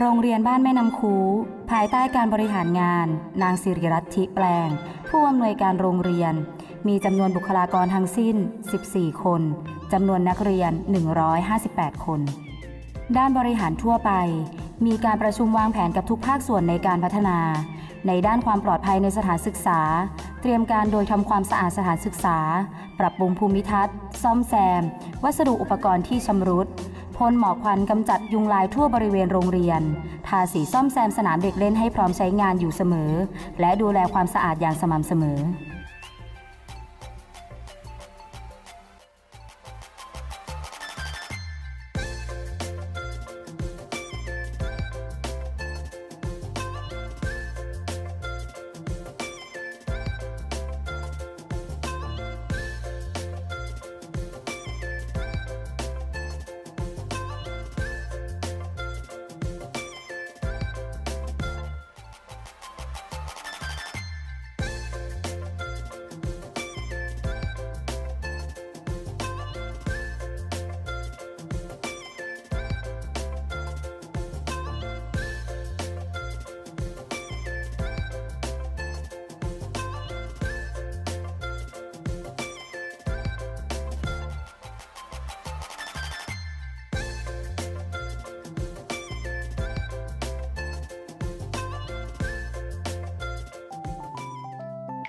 โรงเรียนบ้านแม่น้ำคู ภายใต้การบริหารงาน นางสิริรัตน์ทิแปลง ผู้อำนวยการโรงเรียน มีจำนวนบุคลากรทั้งสิ้น 14 คน จำนวนนักเรียน 158 คน ด้านบริหารทั่วไป มีการประชุมวางแผนกับทุกภาคส่วนในการพัฒนา ในด้านความปลอดภัยในสถานศึกษา เตรียมการโดยทำความสะอาดสถานศึกษา ปรับปรุงภูมิทัศน์ ซ่อมแซม วัสดุอุปกรณ์ที่ชำรุด พ่นหมอกควันกำจัดยุงลายทั่วบริเวณโรงเรียน ทาสีซ่อมแซมสนามเด็กเล่นให้พร้อมใช้งานอยู่เสมอ และดูแลความสะอาดอย่างสม่ำเสมอ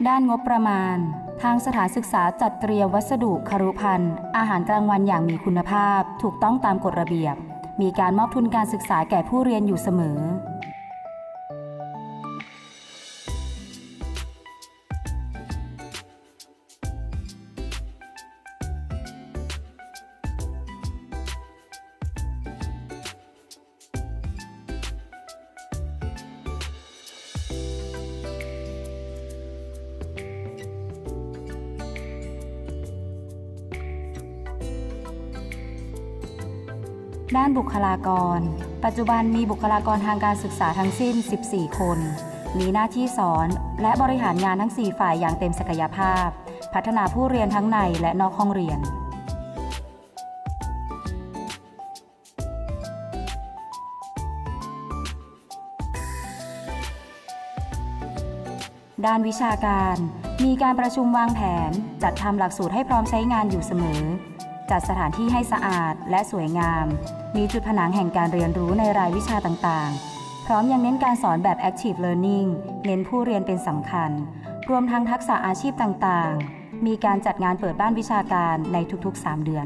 ด้านงบประมาณ ทางสถานศึกษาจัดเตรียมวัสดุคารุภัณฑ์อาหารกลางวันอย่างมีคุณภาพ ถูกต้องตามกฎระเบียบ มีการมอบทุนการศึกษาแก่ผู้เรียนอยู่เสมอ ด้านบุคลากร ปัจจุบันมีบุคลากรทางการศึกษาทั้งสิ้น 14 คน มีหน้าที่สอนและบริหารงานทั้ง 4 ฝ่ายอย่างเต็มศักยภาพ พัฒนาผู้เรียนทั้งในและนอกห้องเรียน ด้านวิชาการ มีการประชุมวางแผน จัดทำหลักสูตรให้พร้อมใช้งานอยู่เสมอ จัดสถานที่ให้สะอาดและสวยงาม มีจุดผนังแห่งการเรียนรู้ในรายวิชาต่างๆ พร้อมยังเน้นการสอนแบบ Active Learning เน้นผู้เรียนเป็นสำคัญ รวมทั้งทักษะอาชีพต่างๆ มีการจัดงานเปิดบ้านวิชาการในทุกๆ 3 เดือน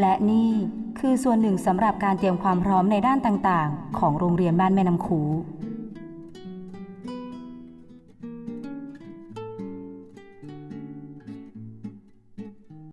และนี่คือส่วนหนึ่งสำหรับการเตรียมความพร้อมในด้านต่างๆ ของโรงเรียนบ้านแม่น้ำคู